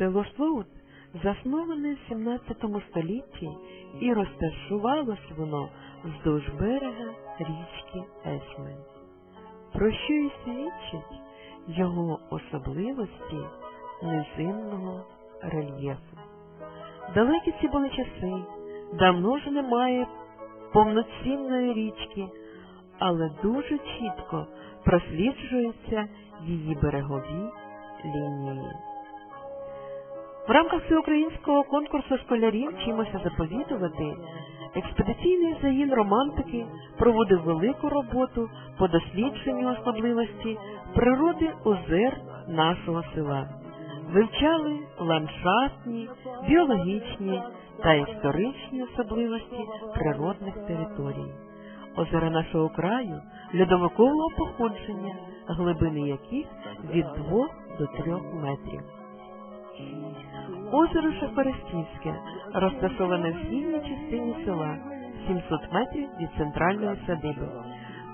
Село Шлоут засноване в 17 столітті і розташувалось воно вздовж берега річки Есмень. Про що і свідчить його особливості низинного рельєфу. Далекі ці були часи, давно ж немає повноцінної річки, але дуже чітко просліджуються її берегові лінії. В рамках всеукраїнського конкурсу школярів «Вчимося заповідувати експедиційний загін романтики проводив велику роботу по дослідженню особливості природи озер нашого села. Вивчали ландшафтні, біологічні та історичні особливості природних територій. Озера нашого краю льодовикового походження, глибини яких від 2 до 3 метрів. Озеро Шахарестівське розташоване в східній частині села 700 метрів від центральної садиби.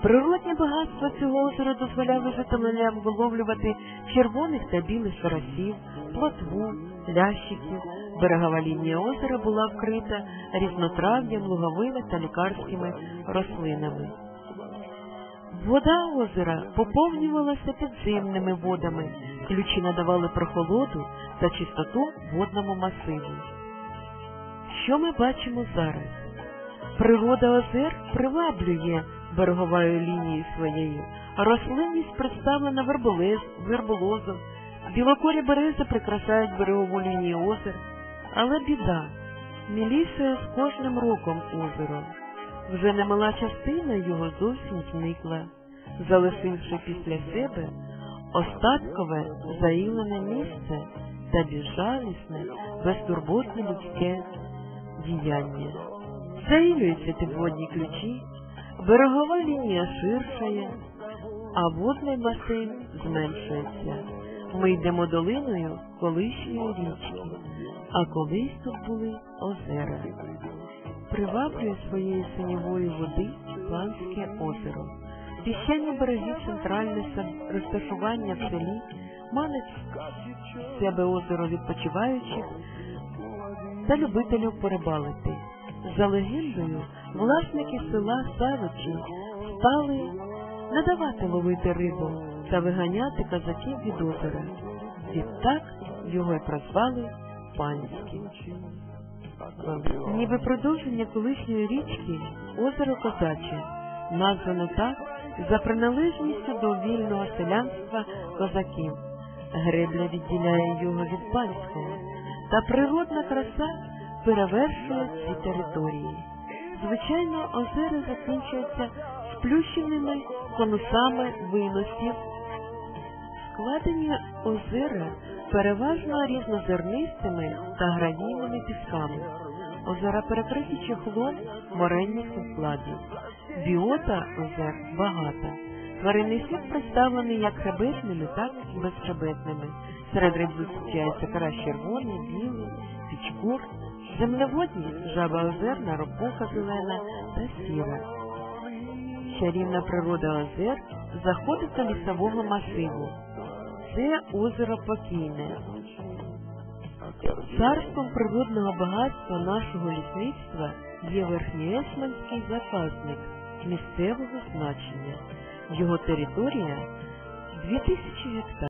Природні багатства цього озера дозволяли жителям виловлювати червоних та білих карасів, плотву, лящиків. Берегова лінія озера була вкрита різнотрав'ям, луговими та лікарськими рослинами. Вода озера поповнювалася підземними водами, ключі надавали прохолоду та чистоту водному масиві. Що ми бачимо зараз? Природа озер приваблює береговою лінією своєю. Рослинність представлена верболез, верболозом, білокорі берези прикрашають берегову лінію озер, але біда мілішає з кожним роком озеро. Вже немала частина його зовсім зникла, залишивши після себе остаткове заїлене місце та безжалісне, безтурботне людське діяння. Заїлюються підводні ключі, берегова лінія ширшає, а водний басейн зменшується. Ми йдемо долиною колишньої річки, а колись тут були озера. Приваблює своєю синєвою води Панське озеро. Піщані береги центральне розташування в селі манить себе озеро відпочиваючих та любителів порибалити. За легендою, власники села Савичі стали не давати ловити рибу та виганяти казаків від озера. Відтак його й прозвали Панським. Ніби продовження колишньої річки озеро Козаче, названо так за приналежністю до вільного селянства козаків. Гребля відділяє його від панського, та природна краса перевершує ці території. Звичайно, озера закінчуються сплющеними конусами виносів. Складені озера переважно різнозернистими та гравійними пісками. Озера перекриті чехлом моренних укладів. Біота озер багата. Тваринний світ представлений як хребетними, так і безхребетними. Серед риб зустрічається карась червоний, білий, пічкур, землеводні, жаба озерна, ропуха зелена та сіра. Чарівна природа озер заходить до лісового масиву. Це озеро Покійне. Царством природного багатства нашого лісництва є Верхньоесманський заказник місцевого значення. Його територія 2000 гектарів.